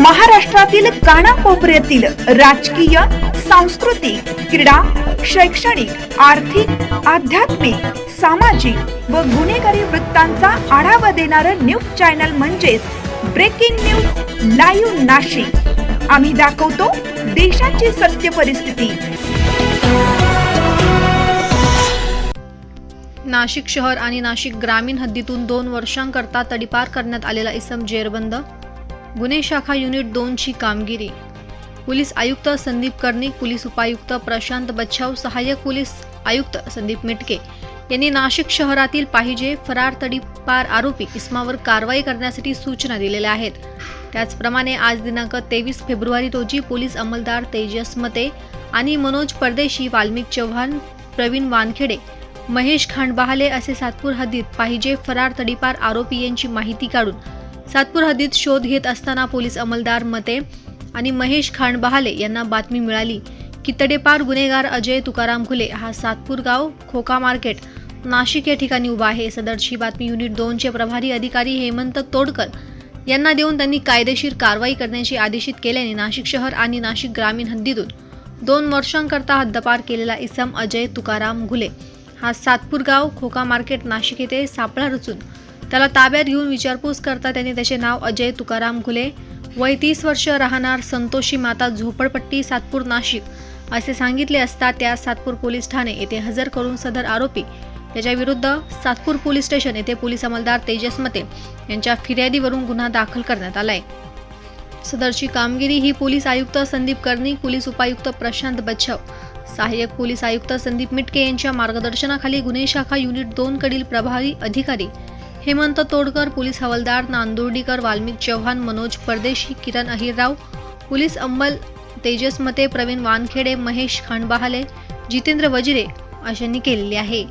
महाराष्ट्रातील कानाकोपऱ्यातील राजकीय सांस्कृतिक क्रीडा शैक्षणिक आर्थिक आध्यात्मिक सामाजिक व गुन्हेगारी वृत्तांचा आढावा देणारं न्यूज चॅनल म्हणजेच ब्रेकिंग न्यूज लाईव्ह नाशिक. आम्ही दाखवतो देशाची सत्य परिस्थिती. नाशिक शहर आणि नाशिक ग्रामीण हद्दीतून दोन वर्षांकरता तडीपार करण्यात आलेला इसम जेरबंद गुन्हे शाखा युनिट दोनची कामगिरी. पोलीस आयुक्त संदीप कर्णिक पोलीस उपायुक्त प्रशांत बच्छाव सहाय्यक पोलीस आयुक्त संदीप मिटके यांनी नाशिक शहरातील पाहिजे फरार तडीपार आरोपी इस्मावर कारवाई करण्यासाठी सूचना दिलेल्या आहेत. त्याचप्रमाणे आज दिनांक तेवीस फेब्रुवारी रोजी पोलीस अंमलदार तेजस मते आणि मनोज परदेशी वाल्मिक चव्हाण प्रवीण वानखेडे महेश खांडबहाले असे सातपूर हद्दीत पाहिजे फरार तडीपार आरोपी यांची माहिती काढून सातपूर हद्दीत शोध घेत असताना पोलीस अंमलदार मते आणि महेश खांडबहाले यांना बातमी मिळाली. की तडेपार गुन्हेगार अजय तुकाराम खुले हा सातपूर गाव खोका मार्केट नाशिक या ठिकाणी उभा आहे. सदरची बातमी युनिट दोनचे प्रभारी अधिकारी हेमंत तोडकर यांना देऊन त्यांनी कायदेशीर कारवाई करण्याची आदेशित केल्याने नाशिक शहर आणि नाशिक ग्रामीण हद्दीतून दोन वर्षांकरता हद्दपार केलेला इसम अजय तुकाराम घुले. हा सातपूर गाव खोका मार्केट नाशिक येथे सापळा रचून त्याला ताब्यात घेऊन विचारपूस करता त्यांनी त्याचे नाव अजय तुकाराम घुले. वय तीस वर्ष राहणार संतोषी माता झोपडपट्टी सातपूर नाशिक असे सांगितले असता त्या सातपूर पोलीस ठाणे येथे हजर करून सदर आरोपी त्याच्या विरुद्ध सातपूर पोलीस स्टेशन येथे पोलीस अंमलदार तेजस मते यांच्या फिर्यादीवरून गुन्हा दाखल करण्यात आलाय. सदरची कामगिरी ही पोलीस आयुक्त संदीप कर्णिक पोलीस उपायुक्त प्रशांत बच्छव सहाय्यक पोलीस आयुक्त संदीप मिटके यांच्या मार्गदर्शनाखाली गुन्हे शाखा युनिट दोन कडील प्रभारी अधिकारी हेमंत तोडकर पोलीस हवालदार नांदुर्डीकर वाल्मिक चव्हाण मनोज परदेशी किरण अहिरराव पोलीस अंमल तेजस मते प्रवीण वानखेडे महेश खांडबहाले जितेंद्र वजिरे अशांनी केलेली आहे.